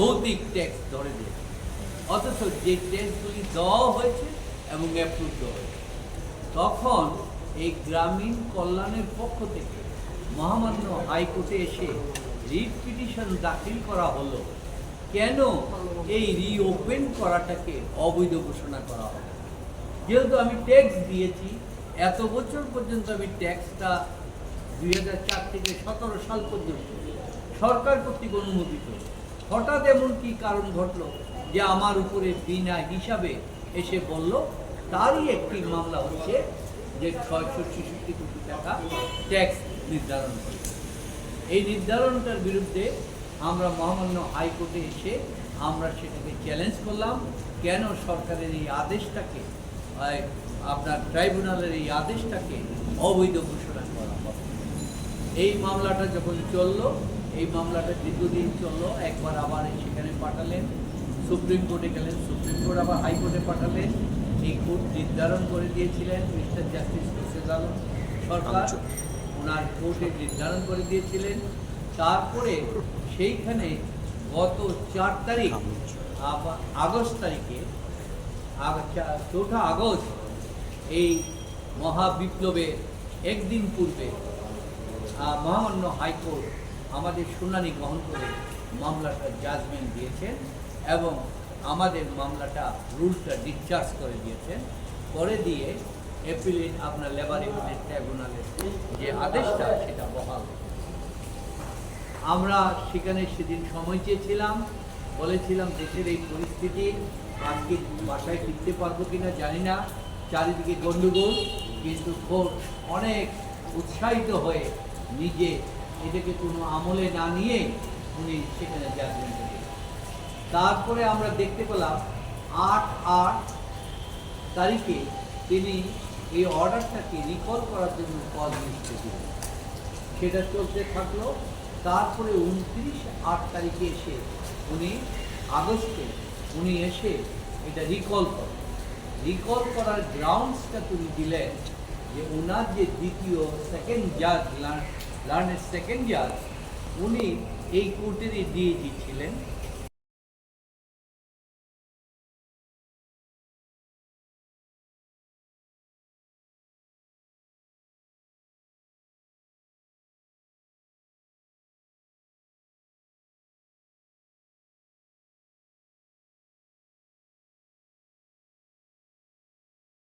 ভৌতিক ট্যাক্স ধরে দিয়েছে অথচ যে ট্যাক্সগুলি দেওয়া হয়েছে এবং অ্যাপ্রুভ দেওয়া হয়েছে। তখন এই গ্রামীণ কল্যাণের পক্ষ থেকে মহামান্য হাইকোর্টে এসে রিট পিটিশন দাখিল করা হলো। কেন এই রিওপেন করাটাকে অবৈধ ঘোষণা করা হবে যেহেতু আমি ট্যাক্স দিয়েছি, এত বছর পর্যন্ত আমি ট্যাক্সটা দুই হাজার চার থেকে সতেরো সাল পর্যন্ত সরকার কর্তৃক অনুমোদিত। হঠাৎ এমন কি কারণ ঘটলো যে আমার উপরে বিনা হিসাবে এসে বলল, তারই একটি মামলা হচ্ছে যে ছয়শো ছেষট্টি কোটি টাকা ট্যাক্স নির্ধারণ করে। এই নির্ধারণটার বিরুদ্ধে আমরা মহামান্য হাইকোর্টে এসে আমরা সেটাকে চ্যালেঞ্জ করলাম। কেন সরকারের এই আদেশটাকে আপনার ট্রাইব্যুনালের এই আদেশটাকে অবৈধ ঘোষণা করা হবে এই মামলাটা যখন চলল এই মামলাটা দীর্ঘদিন চলল একবার আবার সেখানে পাঠালেন সুপ্রিম কোর্টে গেলেন সুপ্রিম কোর্ট আবার হাইকোর্টে পাঠালেন এই কোর্ট নির্ধারণ করে দিয়েছিলেন মিস্টার জাস্টিস হোসেন আলম সরকার ওনার কোর্টে নির্ধারণ করে দিয়েছিলেন তারপরে সেইখানে গত চার তারিখ আবার আগস্ট তারিখে চৌঠা আগস্ট এই মহাবিপ্লবের একদিন পূর্বে মহামান্য হাইকোর্ট আমাদের শুনানি গ্রহণ করে মামলাটা জাজমেন্ট দিয়েছেন এবং আমাদের মামলাটা রুলটা ডিসচার্জ করে দিয়েছেন করে দিয়ে এপ্রিলেট আপনার লেবার এপিলেট ট্রাইব্যুনালের যে আদেশটা, সেটা বহাল। আমরা সেখানে সেদিন সময় চেয়েছিলাম, বলেছিলাম দেশের এই পরিস্থিতি, আজকে বাসায় ফিরতে পারব কিনা জানি না, চারিদিকে গণ্ডগোল কিন্তু কোর্ট অনেক উৎসাহিত হয়ে নিজে এটাকে কোনো আমলে না নিয়ে উনি সেখানে জাজমেন্ট দিলেন তারপরে আমরা দেখতে পেলাম আট আট তারিখে তিনি এই অর্ডারটাকে রিকল করার জন্য কল লিস্টে দিলেন সেটা চলতে থাকল, তারপরে উনত্রিশ আট তারিখে এসে উনি আগস্টে উনি এসে এটা রিকল করেন। রিকল করার গ্রাউন্ডসটা তিনি দিলেন যে ওনার যে দ্বিতীয় সেকেন্ড জাজ লার্নের সেকেন্ড ইয়ার উনি এই কুর্তিটি দিয়ে ছিলেন